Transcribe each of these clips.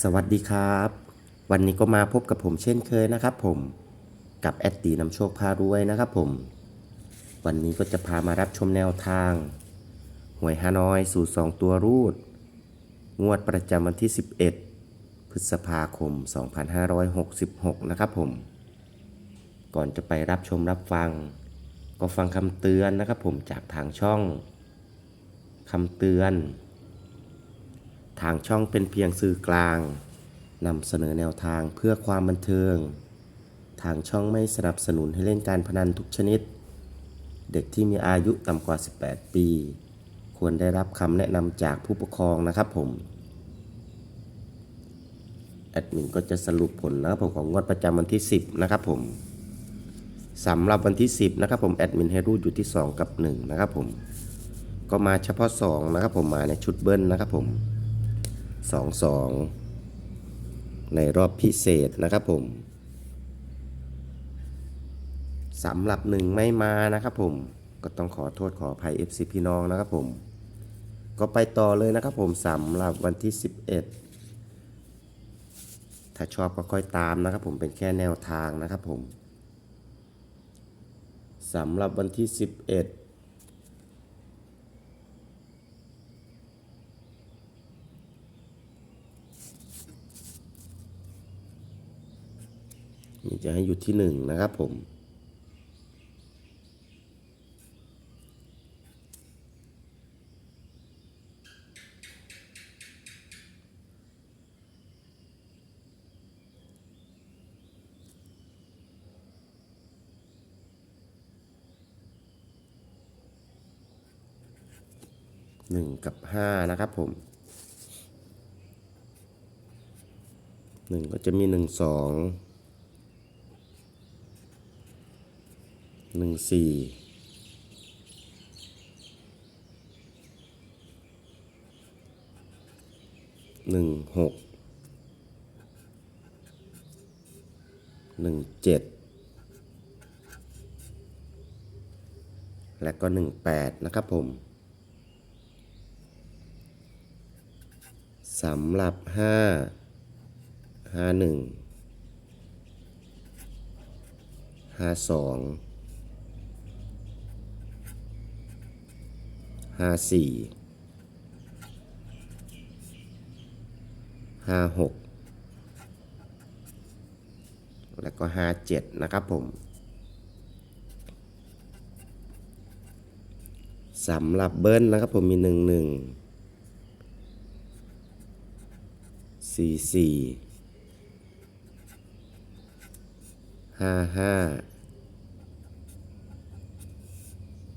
สวัสดีครับ วันนี้ก็มาพบกับผมเช่นเคยนะครับผมกับแอดตีนำโชคพารวยนะครับผม วันนี้ก็จะพามารับชมแนวทาง หวยฮานอยสู่2ตัวรูด งวดประจำวันที่ 11 พฤษภาคม 2566 นะครับผม ก่อนจะไปรับชมรับฟัง ก็ฟังคำเตือนนะครับผมจากทางช่องคำเตือน ทางช่องเป็นเพียงสื่อกลางนำเสนอแนวทางเพื่อความบันเทิง ทางช่องไม่สนับสนุนให้เล่นการพนันทุกชนิด เด็กที่มีอายุต่ำกว่า 18 ปี ควรได้รับคำแนะนำจากผู้ปกครองนะครับผม แอดมินก็จะสรุปผลนะครับผมของงวดประจำวันที่ 10 นะครับผมสำหรับวันที่ 10 นะครับผมแอดมินให้รูดอยู่ที่ 2 กับ 1 นะครับผม ก็มาเฉพาะ 2 นะครับผมมาในชุดเบิ้ลนะครับผม สองสองในรอบพิเศษนะครับผมสำหรับหนึ่งไม่มานะครับผมก็ต้องขอโทษขออภัย FC พี่น้องนะครับผม ก็ไปต่อเลยนะครับผมสำหรับวันที่ 11 ถ้าชอบก็ค่อยตามนะครับผมเป็นแค่แนวทางนะครับผมสำหรับวันที่ 11 นี่จะให้อยู่ที่หนึ่งนะครับผม หนึ่งกับห้านะครับผมหนึ่งก็จะมีหนึ่งสอง หนึ่งสี่หนึ่งหกหนึ่งเจ็ดและก็หนึ่งแปดนะครับผมสำหรับห้าห้าหนึ่งห้าสอง ห้าสี่ห้าหกแล้วก็ห้าเจ็ดนะครับผมสำหรับเบิ้ลนะครับผมมีหนึ่งหนึ่งสี่สี่ห้าห้า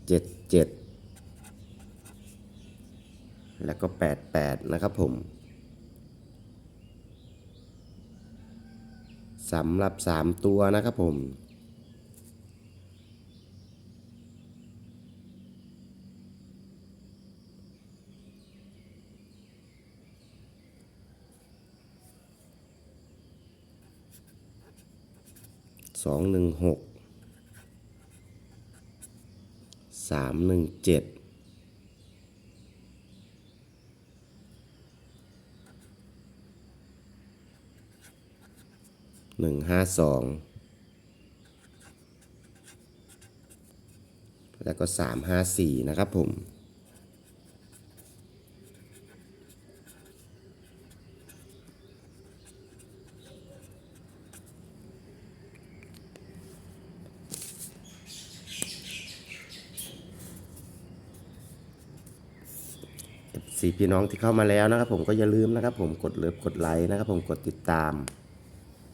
เจ็ดเจ็ด แล้วก็ 88 นะครับผมสำหรับ 3 ตัวนะครับผม สองหนึ่งหกสามหนึ่งเจ็ด หนึ่งห้าสองแล้วก็สามห้าสี่นะครับผมสี่พี่น้องที่เข้ามาแล้วนะครับผมก็อย่าลืมนะครับผมกดเลิฟกดไลค์นะครับผมกดติดตาม